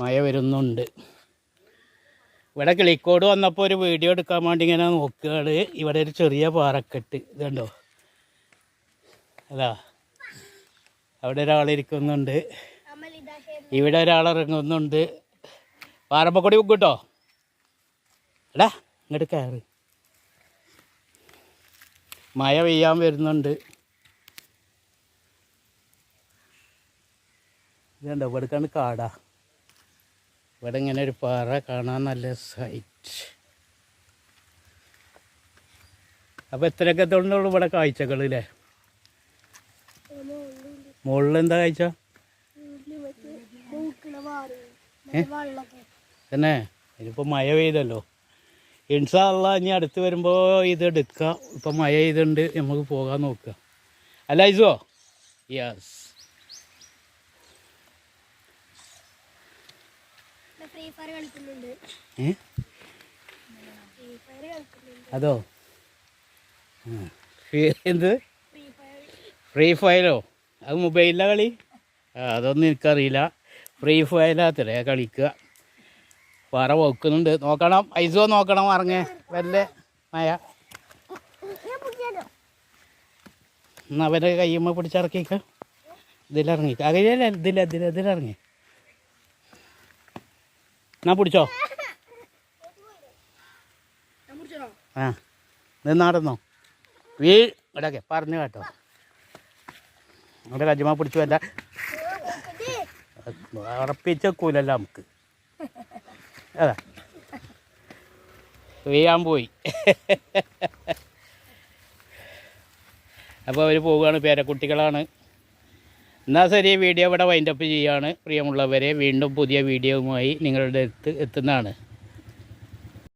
മഴ വരുന്നുണ്ട്. ഇവിടെ കിളിക്കോട് വന്നപ്പോൾ ഒരു വീഡിയോ എടുക്കാൻ വേണ്ടി ഇങ്ങനെ നോക്കുകയാണ്. ഇവിടെ ഒരു ചെറിയ പാറക്കെട്ട്. ഇതുണ്ടോ? അതാ. അവിടെ ഒരാളിരിക്കുന്നുണ്ട് ഇവിടെ ഒരാൾ ഇറങ്ങുന്നുണ്ട്. പാറമ്പക്കൊടി വെക്കൂട്ടോ എടാ ഇങ്ങോട്ട് കയറ്. മഴ പെയ്യാൻ വരുന്നുണ്ട്. ഇതുണ്ടോ? ഇവിടെ കാടാ. ഇവിടെ ഇങ്ങനെ ഒരു പാറ കാണാൻ നല്ല സൈറ്റ് അപ്പോൾ എത്രയൊക്കെ തൊണ്ടുള്ളൂ ഇവിടെ കാഴ്ചകൾ അല്ലേ മുകളിൽ എന്താ കാഴ്ച? തന്നെ? ഇതിപ്പോൾ മഴ പെയ്തല്ലോ. ഇൻഷാള്ള ഇനി അടുത്ത് വരുമ്പോൾ ഇത് എടുക്കാം. ഇപ്പം മഴ ചെയ്തുണ്ട് നമുക്ക് പോകാൻ നോക്കുക അല്ല ഇസോ യെസ് അതോ? എന്ത്? ഫ്രീ ഫയലോ ഫയറോ അത് മൊബൈലിലാണ് കളി? ആ അതൊന്നും എനിക്കറിയില്ല. ഫ്രീ ഫയറാത്തില്ലേ കളിക്കുക പാറ വെക്കുന്നുണ്ട് നോക്കണം. ഐസോ നോക്കണം ഇറങ്ങേ വല്ല മയ. എന്നാ അവരെ കയ്യുമ്മ പിടിച്ചിറക്കിക്ക ഇതിലിറങ്ങിക്ക അകലല്ല ഇതിൽ ഇതില ഇതിലിറങ്ങി. എന്നാ പിടിച്ചോ ആ നിന്നാടുന്നോ നടന്നോ? വീ ഇടക്കെ പറഞ്ഞു കേട്ടോ. അവിടെ കജുമ പിടിച്ചു വല്ല ഉറപ്പിച്ചേക്കൂലല്ലോ നമുക്ക്. അതാ. വീഴാൻ പോയി. അപ്പോൾ അവർ പോവുകയാണ് പേരക്കുട്ടികളാണ്. എന്നാൽ ശരി വീഡിയോ ഇവിടെ വൈൻഡപ്പ് ചെയ്യുകയാണ്. പ്രിയമുള്ളവരെ വീണ്ടും പുതിയ വീഡിയോയുമായി നിങ്ങളുടെ അടുത്ത് എത്തുന്നതാണ്.